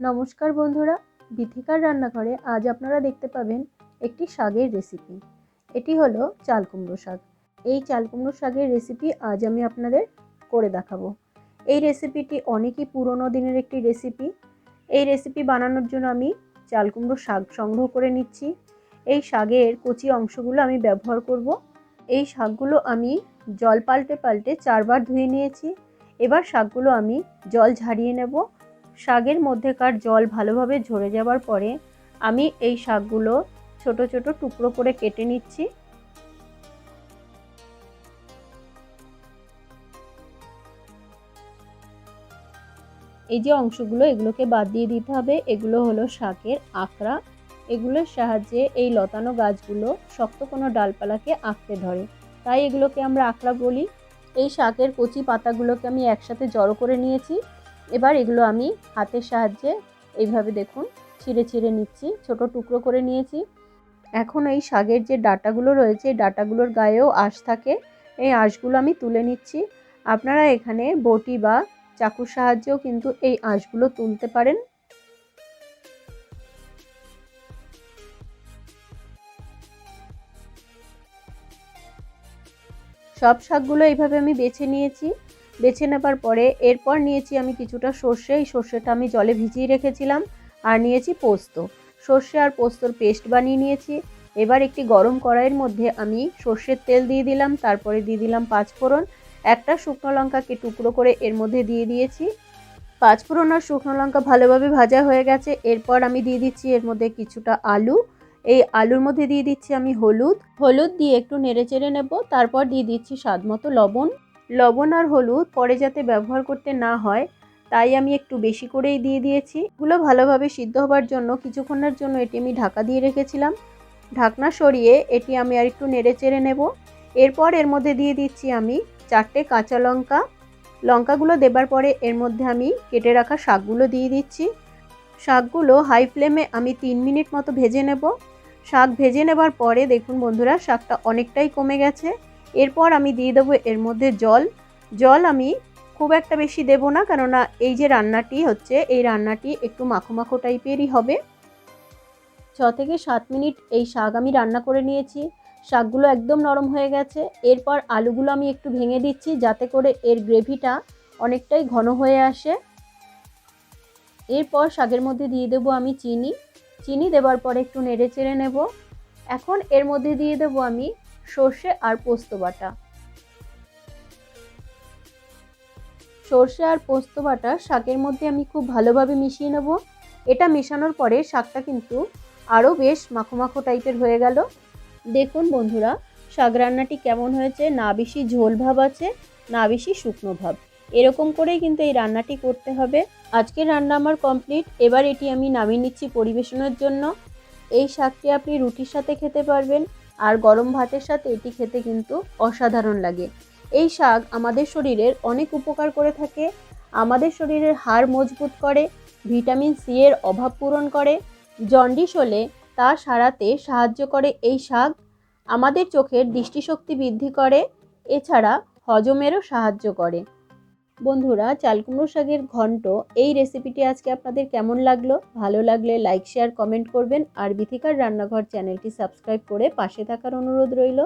নমস্কার বন্ধুরা, বিথিকার রান্নাঘরে আজ আপনারা দেখতে পাবেন একটি শাকের রেসিপি এটি হলো চাল কুমড়ো শাক। এই চাল কুমড়ো শাকের রেসিপি আজ আমি আপনাদের করে দেখাবো। এই রেসিপিটি অনেকই পুরনো দিনের একটি রেসিপি এই রেসিপি বানানোর জন্য আমি চাল কুমড়ো শাক সংগ্রহ করে নিচ্ছি। এই শাকের কচি অংশগুলো আমি ব্যবহার করব। এই শাকগুলো আমি জল পাল্টে পাল্টে চারবার ধুয়ে নিয়েছি। এবার শাকগুলো আমি জল ঝারিয়ে নেব। শাকের মধ্যেকার জল ভালোভাবে ঝরে যাওয়ার পরে আমি এই শাকগুলো ছোট ছোট টুকরো করে কেটে নিচ্ছি। এই যে অংশগুলো, এগুলোকে বাদ দিয়ে দিতে হবে। এগুলো হলো শাকের আঁকড়া এগুলোর সাহায্যে এই লতানো গাছগুলো শক্ত কোনো ডালপালাকে আঁকড়ে ধরে। তাই এগুলোকে আমরা আঁকড়া বলি। এই শাকের কচি পাতাগুলোকে আমি একসাথে জড়ো করে নিয়েছি। এবার এগুলো আমি হাতের সাহায্যে এইভাবে দেখুন ছিঁড়ে ছিঁড়ে নিচ্ছি, ছোট টুকরো করে নিয়েছি। এখন এই শাকের যে ডাটাগুলো রয়েছে, এই ডাটাগুলোর গায়েও আঁশ থাকে, এই আঁশগুলো আমি তুলে নিচ্ছি। আপনারা এখানে বটি বা চাকুর সাহায্যেও কিন্তু এই আঁশগুলো তুলতে পারেন। সব শাকগুলো এইভাবে আমি বেছে নিয়েছি। বেছে নেবার পরে এরপর নিয়েছি আমি কিছুটা সর্ষে। এই সর্ষেটা আমি জলে ভিজিয়ে রেখেছিলাম আর নিয়েছি পোস্ত। সর্ষে আর পোস্তর পেস্ট বানিয়ে নিয়েছি। এবার একটি গরম কড়াইয়ের মধ্যে আমি সর্ষের তেল দিয়ে দিলাম, তারপরে দিয়ে দিলাম পাঁচফোড়ন। একটা শুকনো লঙ্কাকে টুকরো করে এর মধ্যে দিয়ে দিয়েছি। পাঁচফোড়ন আর শুকনো লঙ্কা ভালোভাবে ভাজা হয়ে গেছে। এরপর আমি দিয়ে দিচ্ছি এর মধ্যে কিছুটা আলু। এই আলুর মধ্যে দিয়ে দিচ্ছি আমি হলুদ। হলুদ দিয়ে একটু নেড়ে চেড়ে নেব। তারপর দিয়ে দিচ্ছি স্বাদ মতো লবণ। লবণ আর হলুদ পরে যাতে ব্যবহার করতে না হয়, তাই আমি একটু বেশি করেই দিয়ে দিয়েছি। এগুলো ভালোভাবে সিদ্ধ হবার জন্য কিছুক্ষণের জন্য এটি আমি ঢাকা দিয়ে রেখেছিলাম। ঢাকনা সরিয়ে এটি আমি আর একটু নেড়ে চেড়ে নেব। এরপর এর মধ্যে দিয়ে দিচ্ছি আমি চারটে কাঁচা লঙ্কা। লঙ্কাগুলো দেবার পরে এর মধ্যে আমি কেটে রাখা শাকগুলো দিয়ে দিচ্ছি। শাকগুলো হাই ফ্লেমে আমি তিন মিনিট মতো ভেজে নেব। শাক ভেজে নেবার পরে দেখুন বন্ধুরা, শাকটা অনেকটাই কমে গেছে। এরপর আমি দিয়ে দেবো এর মধ্যে জল। জল আমি খুব একটা বেশি দেব না, কেননা এই যে রান্নাটি হচ্ছে, এই রান্নাটি একটু মাখো মাখো টাইপেরই হবে। ছ থেকে সাত মিনিট এই শাক আমি রান্না করে নিয়েছি। শাকগুলো একদম নরম হয়ে গেছে। এরপর আলুগুলো আমি একটু ভেঙে দিচ্ছি, যাতে করে এর গ্রেভিটা অনেকটাই ঘন হয়ে আসে। এরপর শাকের মধ্যে দিয়ে দেবো আমি চিনি। চিনি দেওয়ার পরে একটু নেড়ে চেড়ে নেব। এখন এর মধ্যে দিয়ে দেবো আমি সর্ষে আর পোস্ত বাটা। সর্ষে আর পোস্ত বাটা শাকের মধ্যে আমি খুব ভালোভাবে মিশিয়ে নেব। এটা মেশানোর পরে শাকটা কিন্তু আরও বেশ মাখো মাখো টাইপের হয়ে গেল। দেখুন বন্ধুরা, শাক রান্নাটি কেমন হয়েছে? না বেশি ঝোল ভাব আছে, না বেশি শুকনো ভাব। এরকম করেই কিন্তু এই রান্নাটি করতে হবে। আজকের রান্না আমার কমপ্লিট। এবার এটি আমি নামিয়ে নিচ্ছি পরিবেশনের জন্য। এই শাকটি আপনি রুটির সাথে খেতে পারবেন। আর গরম ভাতের সাথে এটি খেতে কিন্তু অসাধারণ লাগে। এই শাক আমাদের শরীরের অনেক উপকার করে থাকে, আমাদের শরীরের হাড় মজবুত করে, ভিটামিন সি এর অভাব পূরণ করে, জন্ডিস হলে তা সারাতে সাহায্য করে এই শাক, আমাদের চোখের দৃষ্টিশক্তি বৃদ্ধি করে, এছাড়া হজমেরও সাহায্য করে। বন্ধুরা চালকুমড়ো শাকের ঘন্ট, এই রেসিপিটি আজকে আপনাদের কেমন লাগল? ভালো লাগলে লাইক শেয়ার কমেন্ট করবেন, আর বিথিকার রান্নাঘর চ্যানেলটি সাবস্ক্রাইব করে পাশে থাকার অনুরোধ রইল।